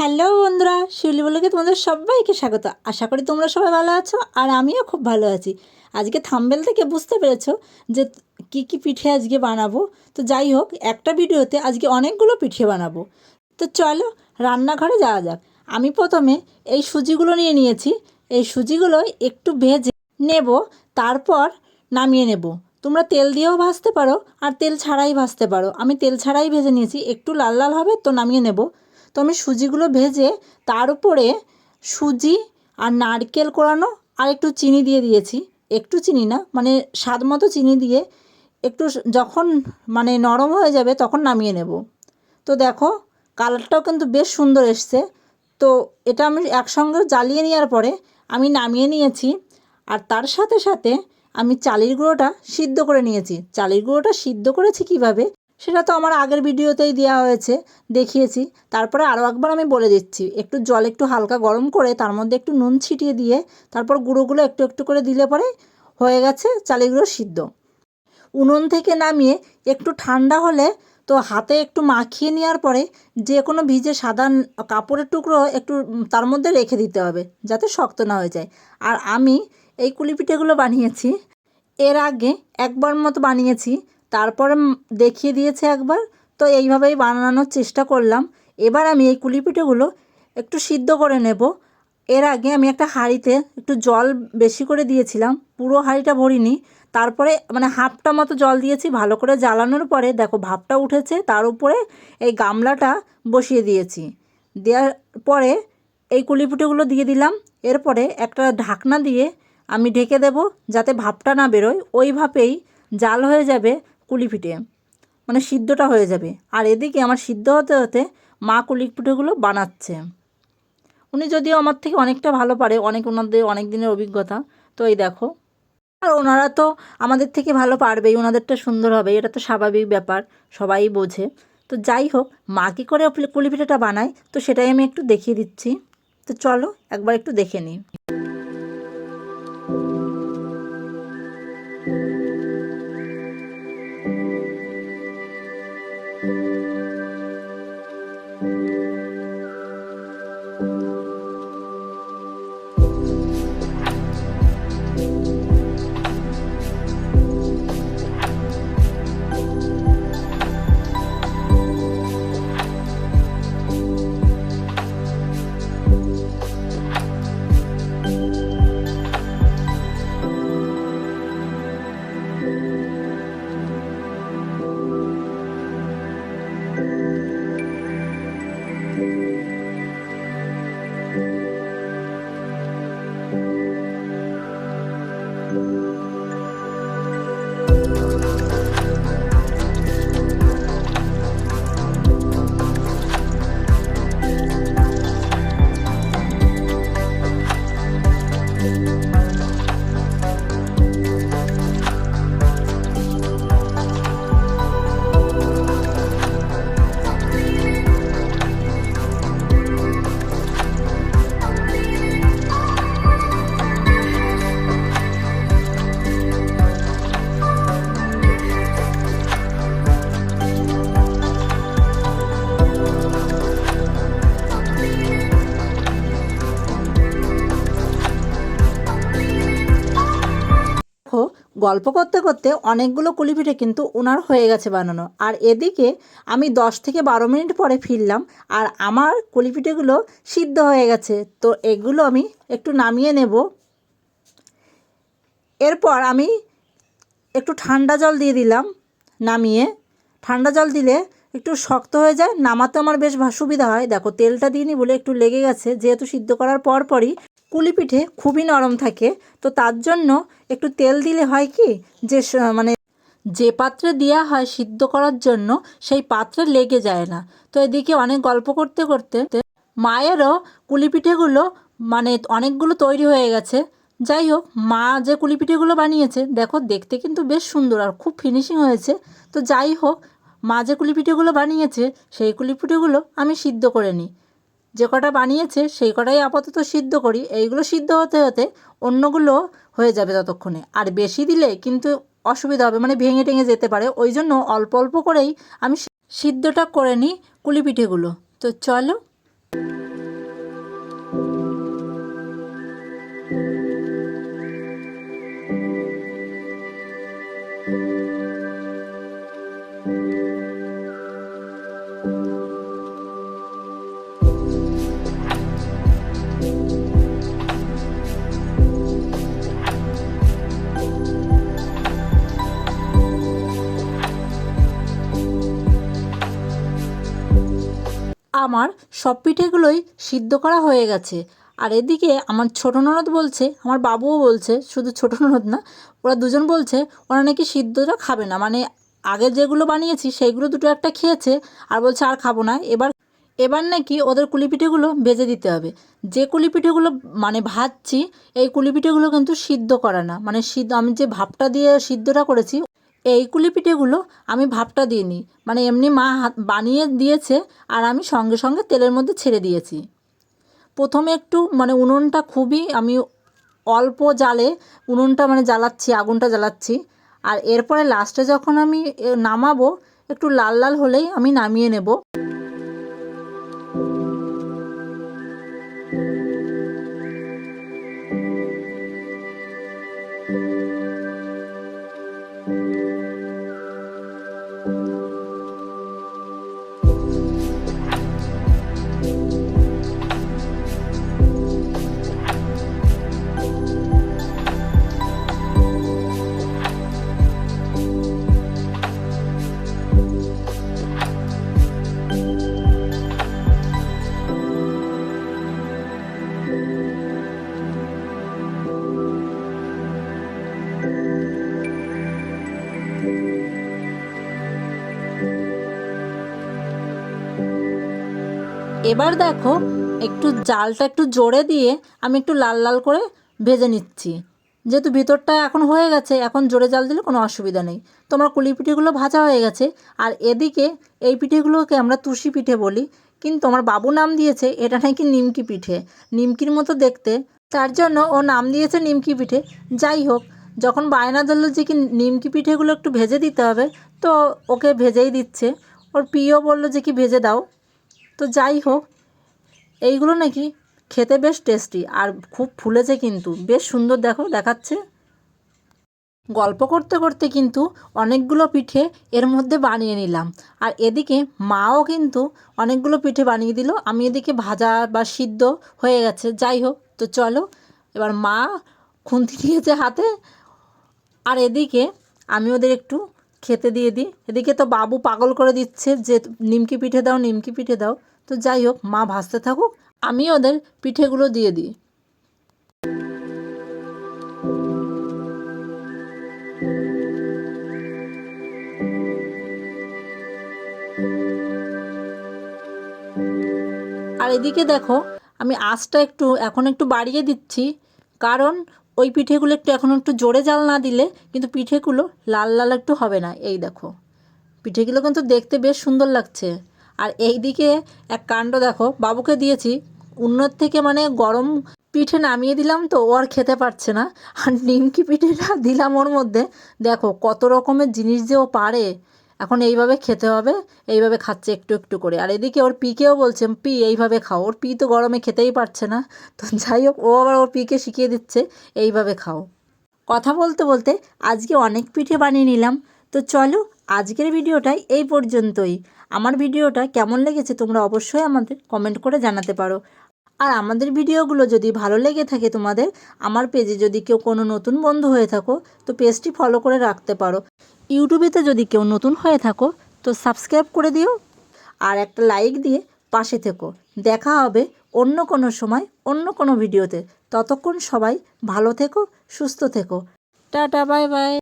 Hello বন্ধুরা, শিউলি বলকে তোমাদের সবাইকে স্বাগত। আশা করি তোমরা সবাই ভালো আছো আর আমিও খুব ভালো আছি। আজকে থাম্বেল থেকে বুঝতে পেরেছ যে কি কি পিঠে আজকে বানাবো। তো যাই হোক, একটা ভিডিওতে আজকে অনেকগুলো পিঠে বানাবো। তো চলো, রান্নাঘরে যাওয়া যাক। আমি প্রথমে এই সুজিগুলো নিয়ে নিয়েছি। এই সুজিগুলো একটু ভেজে নেব, তারপর নামিয়ে নেব। তোমরা তেল দিয়েও ভাজতে পারো আর তেল ছাড়াই ভাজতে পারো। আমি তেল ছাড়াই ভেজে নিয়েছি, একটু লাল লাল হবে তো নামিয়ে নেব। তো আমি সুজিগুলো ভেজে তার উপরে সুজি আর নারকেল কোরানো আর একটু চিনি দিয়ে দিয়েছি। একটু চিনি না মানে স্বাদ মতো চিনি দিয়ে একটু যখন মানে নরম হয়ে যাবে তখন নামিয়ে নেব। তো দেখো, কালারটাও কিন্তু বেশ সুন্দর এসছে। তো এটা আমি একসঙ্গে জ্বালিয়ে নেওয়ার পরে আমি নামিয়ে নিয়েছি আর তার সাথে সাথে আমি চালের গুঁড়োটা সিদ্ধ করে নিয়েছি। চালের গুঁড়োটা সিদ্ধ করেছি কীভাবে? সেটা তো আমার আগের ভিডিওতেই দেওয়া হয়েছে, দেখিয়েছি। তারপরে আরও একবার আমি বলে দিচ্ছি, একটু জল একটু হালকা গরম করে তার মধ্যে একটু নুন ছিটিয়ে দিয়ে তারপর গুঁড়োগুলো একটু একটু করে দিলে পরে হয়ে গেছে চালের গুঁড়ো সিদ্ধ। উনুন থেকে নামিয়ে একটু ঠান্ডা হলে তো হাতে একটু মাখিয়ে নেওয়ার পরে যে কোনো ভিজে সাদা কাপড়ের টুকরো একটু তার মধ্যে রেখে দিতে হবে, যাতে শক্ত না হয়ে যায়। আর আমি এই কুলি পিঠেগুলো বানিয়েছি, এর আগে একবার মতো বানিয়েছি তারপরে দেখিয়ে দিয়েছে একবার। তো এইভাবেই বানানোর চেষ্টা করলাম। এবার আমি এই কুলিপিঠেগুলো একটু সিদ্ধ করে নেব। এর আগে আমি একটা হাঁড়িতে একটু জল বেশি করে দিয়েছিলাম। পুরো হাঁড়িটা ভরিনি। তারপরে মানে হাফটা মতো জল দিয়েছি ভালো করে জ্বালানোর পরে দেখো ভাপটা উঠেছে। তার উপরে এই গামলাটা বসিয়ে দিয়েছি। দেওয়ার পরে এই কুলি পিঠেগুলো দিয়ে দিলাম। এরপরে একটা ঢাকনা দিয়ে আমি ঢেকে দেব যাতে ভাপটা না বেরোয়। ওই ভাপেই জাল হয়ে যাবে। কুলি পিঠে মানে সিদ্ধটা হয়ে যাবে। আর এদিকে আমার সিদ্ধ হতে হতে মা কুলি পিঠেগুলো বানাচ্ছে। উনি যদিও আমার থেকে অনেকটা ভালো পারে, অনেক ওনাদের অনেক দিনের অভিজ্ঞতা। তো এই দেখো। আর ওনারা তো আমাদের থেকে ভালো পারবেই, ওনাদেরটা সুন্দর হবে, এটা তো স্বাভাবিক ব্যাপার, সবাই বোঝে। তো যাই হোক, মা কী করে পুলি- পুলি পিঠাটা বানায়, তো সেটাই আমি একটু দেখিয়ে দিচ্ছি। তো চলো, একবার একটু দেখে নিই। গল্প করতে করতে অনেকগুলো কুলিপিঠে কিন্তু ওনার হয়ে গেছে বানানো। আর এদিকে আমি দশ থেকে বারো মিনিট পরে ফিরলাম আর আমার কুলিপিঠেগুলো সিদ্ধ হয়ে গেছে। তো এগুলো আমি একটু নামিয়ে নেব। এরপর আমি একটু ঠান্ডা জল দিয়ে দিলাম নামিয়ে। ঠান্ডা জল দিলে একটু শক্ত হয়ে যায়, নামাতে আমার বেশ সুবিধা হয়। দেখো তেলটা দিইনি বলে একটু লেগে গেছে। যেহেতু সিদ্ধ করার পর পরই কুলি পিঠে খুবই নরম থাকে। তো তার জন্য একটু তেল দিলে হয় কি, যে মানে যে পাত্রে দেওয়া হয় সিদ্ধ করার জন্য সেই পাত্রে লেগে যায় না। তো এদিকে অনেক গল্প করতে করতে মায়েরও কুলিপিঠেগুলো মানে অনেকগুলো তৈরি হয়ে গেছে। যাই হোক, মা যে কুলিপিঠেগুলো বানিয়েছে, দেখো দেখতে কিন্তু বেশ সুন্দর আর খুব ফিনিশিং হয়েছে। তো যাই হোক, মা যে কুলিপিঠেগুলো বানিয়েছে, সেই কুলিপিঠেগুলো আমি সিদ্ধ করে নিই। যে কটা বানিয়েছে সেই কটাই আপাতত সিদ্ধ করি। এইগুলো সিদ্ধ হতে হতে অন্যগুলো হয়ে যাবে ততক্ষণে। আর বেশি দিলে কিন্তু অসুবিধা হবে মানে ভেঙে টেঙে যেতে পারে। ওই জন্য অল্প অল্প করেই আমি সিদ্ধটা করে নিই কুলিপিঠেগুলো। তো চলো। আমার সব পিঠেগুলোই সিদ্ধ করা হয়ে গেছে। আর এদিকে আমার ছোটো ননদ বলছে, আমার বাবুও বলছে, শুধু ছোটো ননদ না, ওরা দুজন বলছে, ওরা নাকি সিদ্ধটা খাবে না। মানে আগে যেগুলো বানিয়েছি, সেইগুলো দুটো একটা খেয়েছে আর বলছে আর খাব না। এবার এবার নাকি ওদের কুলিপিঠেগুলো ভেজে দিতে হবে। যে কুলিপিঠেগুলো মানে ভাজছি, এই কুলিপিঠেগুলো কিন্তু সিদ্ধ করা না। মানে সিদ্ধ, আমি যে ভাপটা দিয়ে সিদ্ধটা করেছি এই কুলিপিঠেগুলো আমি ভাপটা দিইনি। মানে এমনি মা হাত বানিয়ে দিয়েছে আর আমি সঙ্গে সঙ্গে তেলের মধ্যে ছেড়ে দিয়েছি। প্রথমে একটু মানে উনুনটা খুবই আমি অল্প জালে উনুনটা মানে জ্বালাচ্ছি, আগুনটা জ্বালাচ্ছি। আর এরপরে লাস্টে যখন আমি নামাবো, একটু লাল লাল হলেই আমি নামিয়ে নেব। এবার দেখো, একটু জালটা একটু জোরে দিয়ে আমি একটু লাল লাল করে ভেজে নিচ্ছি। যেহেতু ভিতরটা এখন হয়ে গেছে, এখন জোরে জাল দিলে কোনো অসুবিধা নেই। তো আমার কুলি পিঠেগুলো ভাজা হয়ে গেছে, আর এদিকে এই পিঠেগুলোকে আমরা তুষি পিঠে বলি। কিন্তু আমার বাবু নাম দিয়েছে, এটা নাকি নিমকি পিঠে। নিমকির মতো দেখতে, তার জন্য ও নাম দিয়েছে নিমকি পিঠে। যাই হোক, যখন বায়না ধরলো যে কি নিমকি পিঠেগুলো একটু ভেজে দিতে হবে, তো ওকে ভেজেই দিচ্ছে। ওর প্রিয় বলল যে কি ভেজে দাও। তো যাই হোক, এইগুলো নাকি খেতে বেশ টেস্টি আর খুব ফুলেছে কিন্তু। বেশ সুন্দর দেখো, দেখাচ্ছে। গল্প করতে করতে কিন্তু অনেকগুলো পিঠে এর মধ্যে বানিয়ে নিলাম। আর এদিকে মাও কিন্তু অনেকগুলো পিঠে বানিয়ে দিল। আমি এদিকে ভাজা বা সিদ্ধ হয়ে গেছে। যাই হোক, তো চলো, এবার মা খুন্তি দিয়েছে হাতে। আর এদিকে আমি ওদের একটু খেতে দিয়ে দিই। এদিকে তো বাবু পাগল করে দিচ্ছে যে, নিমকি পিঠে দাও, নিমকি পিঠে দাও। তো যাই হোক, মা ভাজতে থাকুক, আমি ওদের পিঠেগুলো দিয়ে দিই। আর এদিকে দেখো, আমি আঁচটা একটু, এখন একটু বাড়িয়ে দিচ্ছি, কারণ ওই পিঠেগুলো একটু এখন একটু জোরে জাল না দিলে কিন্তু পিঠেগুলো লাল লাল একটু হবে না। এই দেখো, পিঠেগুলো কিন্তু দেখতে বেশ সুন্দর লাগছে। আর এই দিকে এক কাণ্ড দেখো, বাবুকে দিয়েছি। উন্নত থেকে মানে গরম পিঠে নামিয়ে দিলাম তো, ও আর খেতে পারছে না। আর নিমকি পিঠেটা দিলাম ওর মধ্যে। দেখো, কত রকমের জিনিস যে ও পারে। এখন এইভাবে খেতে হবে, এইভাবে খাচ্ছে একটু একটু করে। আর এদিকে ওর পিকেও বলছে, পি, এইভাবে খাও। ওর পি তো গরমে খেতেই পারছে না। তো যাই হোক, ও আবার ওর পিকে শিখিয়ে দিচ্ছে, এইভাবে খাও। কথা বলতে বলতে আজকে অনেক পিঠে বানিয়ে নিলাম। তো চলো আজকের ভিডিওটা এই পর্যন্তই। আমার ভিডিওটা কেমন লেগেছে তোমরা অবশ্যই আমাদের কমেন্ট করে জানাতে পারো। আর আমাদের ভিডিওগুলো যদি ভালো লেগে থাকে তোমাদের, আমার পেজে যদি কেউ কোনো নতুন বন্ধু হয়ে থাকো, তো পেজটি ফলো করে রাখতে পারো। ইউটিউবেতে যদি কেউ নতুন হয়ে থাকো, তো সাবস্ক্রাইব করে দিও। আর একটা লাইক দিয়ে পাশে থেকো। দেখা হবে অন্য কোনো সময়, অন্য কোনো ভিডিওতে। ততক্ষণ সবাই ভালো থেকো, সুস্থ থেকো। Tata bye bye